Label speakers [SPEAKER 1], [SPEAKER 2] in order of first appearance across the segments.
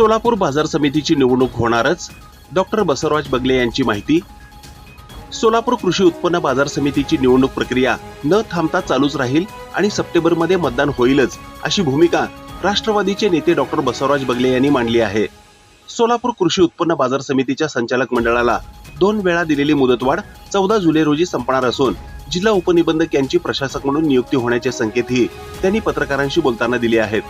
[SPEAKER 1] सोलापूर बाजार समितीची निवडणूक होणारच. डॉक्टर बसवराज बगले यांची माहिती. सोलापूर कृषी उत्पन्न बाजार समितीची निवडणूक प्रक्रिया न थांबता चालूच राहील आणि सप्टेंबरमध्ये मतदान होईलच अशी भूमिका राष्ट्रवादीचे नेते डॉक्टर बसवराज बगले यांनी मांडली आहे. सोलापूर कृषी उत्पन्न बाजार समितीच्या संचालक मंडळाला दोन वेळा दिलेली मुदतवाढ चौदा जुलै रोजी संपणार असून जिल्हा उपनिबंधक यांची प्रशासक म्हणून नियुक्ती होण्याचे संकेतही त्यांनी पत्रकारांशी बोलताना दिले आहेत.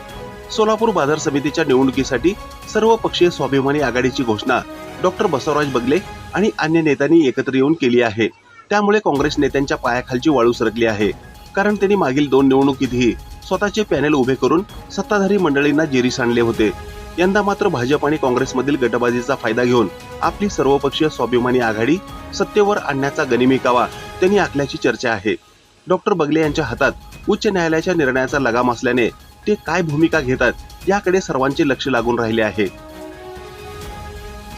[SPEAKER 1] सोलापूर बाजार समितीच्या निवडणुकीसाठी सर्व पक्षीय स्वाभिमानी आघाडीची घोषणा डॉक्टर बसवराज बगले आणि अन्य नेत्यांनी एकत्र येऊन केली आहे. त्यामुळे काँग्रेस नेत्यांच्या पायाखालची वाळू सरकली आहे. कारण त्यांनी मागील दोन निवडणुकीतही स्वतःचे पॅनेल उभे करून सत्ताधारी मंडळींना जेरीस आणले होते. यंदा मात्र भाजप आणि काँग्रेसमधील गटबाजीचा फायदा घेऊन आपली सर्वपक्षीय स्वाभिमानी आघाडी सत्तेवर आणण्याचा गनिमिकावा त्यांनी आखल्याची चर्चा आहे. डॉक्टर बगले यांच्या हातात उच्च न्यायालयाच्या निर्णयाचा लगाम असल्याने ते काय भूमिका घेतात याकडे सर्वांचे लक्ष लागून राहिले आहे.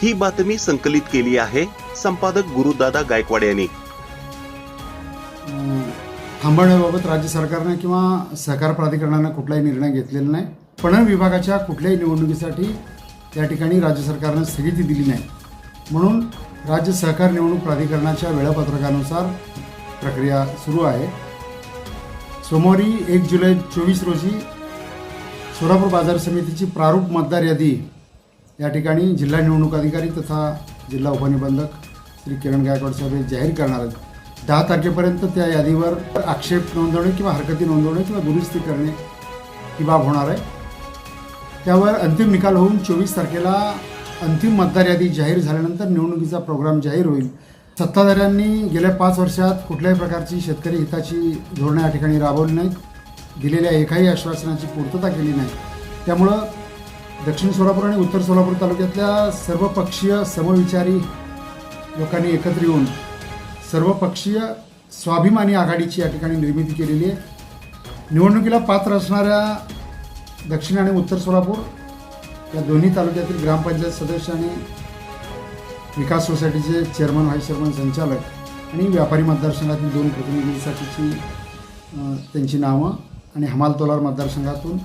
[SPEAKER 1] ही बातमी संकलित केली आहे संपादक गुरुदादा गायकवाड यांनी.
[SPEAKER 2] थांबवण्याबाबत राज्य सरकारने किंवा सहकार प्राधिकरणानं कुठलाही निर्णय घेतलेला नाही. पणन विभागाच्या कुठल्याही निवडणुकीसाठी त्या ठिकाणी राज्य सरकारनं स्थगिती दिली नाही. म्हणून राज्य सहकार निवडणूक प्राधिकरणाच्या वेळापत्रकानुसार प्रक्रिया सुरू आहे. सोमवारी एक जुलै चोवीस रोजी सोलापूर बाजार समितीची प्रारूप मतदार यादी. या ठिकाणी जिल्हा निवडणूक अधिकारी तथा जिल्हा उपनिबंधक श्री किरण गायकवाड साहेब हे जाहीर करणार आहेत. दहा तारखेपर्यंत त्या यादीवर आक्षेप नोंदवणे किंवा हरकती नोंदवणे किंवा दुरुस्ती करणे ही बाब होणार आहे. त्यावर अंतिम निकाल होऊन चोवीस तारखेला अंतिम मतदार यादी जाहीर झाल्यानंतर निवडणुकीचा प्रोग्राम जाहीर होईल. सत्ताधाऱ्यांनी गेल्या पाच वर्षात कुठल्याही प्रकारची शेतकरी हिताची धोरणं या ठिकाणी राबवली नाहीत. दिलेल्या एकाही आश्वासनाची पूर्तता केली नाही. त्यामुळं दक्षिण सोलापूर आणि उत्तर सोलापूर तालुक्यातल्या सर्वपक्षीय समविचारी लोकांनी एकत्र येऊन सर्वपक्षीय स्वाभिमानी आघाडीची या ठिकाणी निर्मिती केलेली आहे. निवडणुकीला पात्र असणाऱ्या दक्षिण आणि उत्तर सोलापूर या दोन्ही तालुक्यातील ग्रामपंचायत सदस्य आणि विकास सोसायटीचे चेअरमन व्हाईस चेअरमन संचालक आणि व्यापारी मतदारसंघातील दोन प्रतिनिधींसाठीची त्यांची नावं आणि हमाल तोलार मतदारसंघातून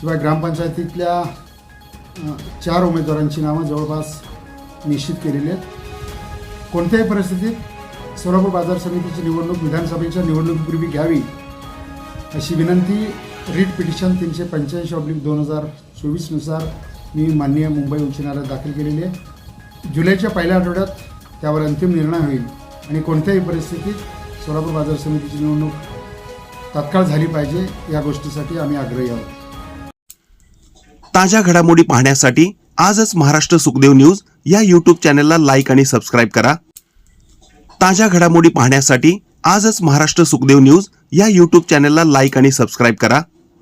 [SPEAKER 2] शिवाय ग्रामपंचायतीतल्या चार उमेदवारांची नावं जवळपास निश्चित केलेली आहेत. कोणत्याही परिस्थितीत सोलापूर बाजार समितीची निवडणूक विधानसभेच्या निवडणुकीपूर्वी घ्यावी अशी विनंती रीट पिटिशन तीनशे पंच्याऐंशी ऑब्लिक दोन हजार चोवीसनुसार मी माननीय मुंबई उच्च न्यायालयात दाखल केलेली आहे. जुलैच्या पहिल्या आठवड्यात त्यावर अंतिम निर्णय होईल आणि कोणत्याही परिस्थितीत सोलापूर बाजार समितीची निवडणूक तत्काळ झाली पाहिजे या गोष्टीसाठी आम्ही आग्रही आहोत.
[SPEAKER 1] ताज्या घडामोडी पाहण्यासाठी आजच महाराष्ट्र सुखदेव न्यूज या यूट्यूब चॅनलला लाईक आणि सबस्क्राईब करा. ताज्या घडामोडी पाहण्यासाठी आजच महाराष्ट्र सुखदेव न्यूज या यूट्यूब चॅनलला लाईक आणि सबस्क्राईब करा.